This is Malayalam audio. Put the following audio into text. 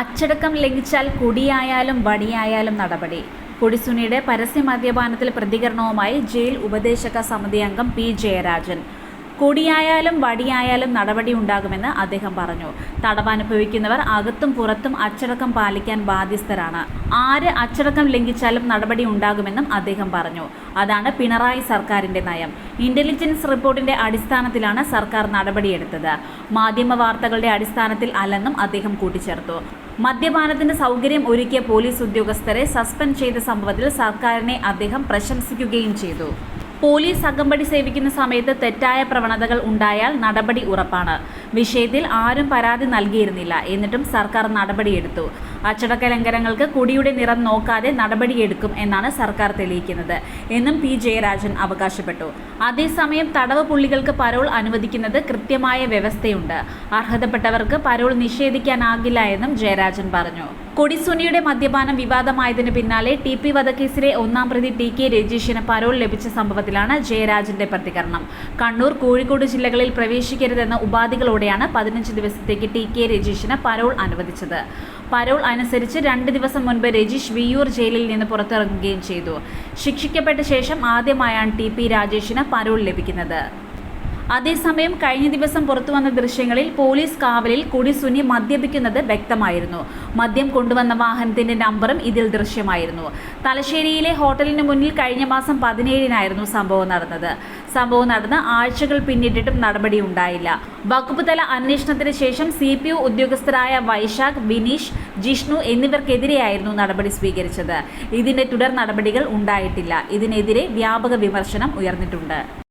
അച്ചടക്കം ലംഘിച്ചാൽ കുടിയായാലും വടിയായാലും നടപടി. കൊടിസുനിയുടെ പരസ്യ മദ്യപാനത്തിൽ പ്രതികരണവുമായി ജയിൽ ഉപദേശക സമിതി അംഗം പി ജയരാജൻ. കൊടിയായാലും വടിയായാലും നടപടി ഉണ്ടാകുമെന്ന് അദ്ദേഹം പറഞ്ഞു. തടവനുഭവിക്കുന്നവർ അകത്തും പുറത്തും അച്ചടക്കം പാലിക്കാൻ ബാധ്യസ്ഥരാണ്. ആര് അച്ചടക്കം ലംഘിച്ചാലും നടപടി ഉണ്ടാകുമെന്നും അദ്ദേഹം പറഞ്ഞു. അതാണ് പിണറായി സർക്കാരിന്റെ നയം. ഇന്റലിജൻസ് റിപ്പോർട്ടിന്റെ അടിസ്ഥാനത്തിലാണ് സർക്കാർ നടപടിയെടുത്തത്. മാധ്യമ വാർത്തകളുടെ അടിസ്ഥാനത്തിൽ അല്ലെന്നും അദ്ദേഹം കൂട്ടിച്ചേർത്തു. മദ്യപാനത്തിന് സൗകര്യം ഒരുക്കിയ പോലീസ് ഉദ്യോഗസ്ഥരെ സസ്പെൻഡ് ചെയ്ത സംഭവത്തിൽ സർക്കാരിനെ അദ്ദേഹം പ്രശംസിക്കുകയും ചെയ്തു. പോലീസ് അകമ്പടി സേവിക്കുന്ന സമയത്ത് തെറ്റായ പ്രവണതകൾ ഉണ്ടായാൽ നടപടി ഉറപ്പാണ്. വിഷയത്തിൽ ആരും പരാതി നൽകിയിരുന്നില്ല. എന്നിട്ടും സർക്കാർ നടപടിയെടുത്തു. അച്ചടക്ക ലംഘനങ്ങൾക്ക് കുടിയുടെ നിറം നോക്കാതെ നടപടിയെടുക്കും എന്നാണ് സർക്കാർ തെളിയിക്കുന്നത്. എന്നും പി. ജയരാജൻ അവകാശപ്പെട്ടു. അതേസമയം തടവ് പുള്ളികൾക്ക് പരോൾ അനുവദിക്കുന്നത് കൃത്യമായ വ്യവസ്ഥയുണ്ട്. അർഹതപ്പെട്ടവർക്ക് പരോൾ നിഷേധിക്കാനാകില്ല എന്നും ജയരാജൻ പറഞ്ഞു. കൊടിസുനിയുടെ മദ്യപാനം വിവാദമായതിനു പിന്നാലെ ടി പി വധക്കേസിലെ ഒന്നാം പ്രതി ടി കെ രജീഷിന് പരോൾ ലഭിച്ച സംഭവത്തിലാണ് ജയരാജന്റെ പ്രതികരണം. കണ്ണൂർ കോഴിക്കോട് ജില്ലകളിൽ പ്രവേശിക്കരുതെന്ന ഉപാധികളോടെയാണ് പതിനഞ്ച് ദിവസത്തേക്ക് ടി കെ രജീഷിന് പരോൾ അനുവദിച്ചത്. പരോൾ അനുസരിച്ച് രണ്ട് ദിവസം മുൻപ് രജീഷ് വിയൂർ ജയിലിൽ നിന്ന് പുറത്തിറങ്ങുകയും ചെയ്തു. ശിക്ഷിക്കപ്പെട്ട ശേഷം ആദ്യമായാണ് ടി പി രാജേഷിന് പരോൾ ലഭിക്കുന്നത്. അതേസമയം കഴിഞ്ഞ ദിവസം പുറത്തുവന്ന ദൃശ്യങ്ങളിൽ പോലീസ് കാവലിൽ കുടിസുനി മദ്യപിക്കുന്നത് വ്യക്തമായിരുന്നു. മദ്യം കൊണ്ടുവന്ന വാഹനത്തിന്റെ നമ്പറും ഇതിൽ ദൃശ്യമായിരുന്നു. തലശ്ശേരിയിലെ ഹോട്ടലിന് മുന്നിൽ കഴിഞ്ഞ മാസം പതിനേഴിനായിരുന്നു സംഭവം നടന്നത്. സംഭവം നടന്ന് ആഴ്ചകൾ പിന്നിട്ടിട്ടും നടപടി ഉണ്ടായില്ല. വകുപ്പ് തല അന്വേഷണത്തിന് ശേഷം സി പി ഒ ഉദ്യോഗസ്ഥരായ വൈശാഖ് ബിനീഷ് ജിഷ്ണു എന്നിവർക്കെതിരെയായിരുന്നു നടപടി സ്വീകരിച്ചത്. ഇതിന്റെ തുടർ നടപടികൾ ഉണ്ടായിട്ടില്ല. ഇതിനെതിരെ വ്യാപക വിമർശനം ഉയർന്നിട്ടുണ്ട്.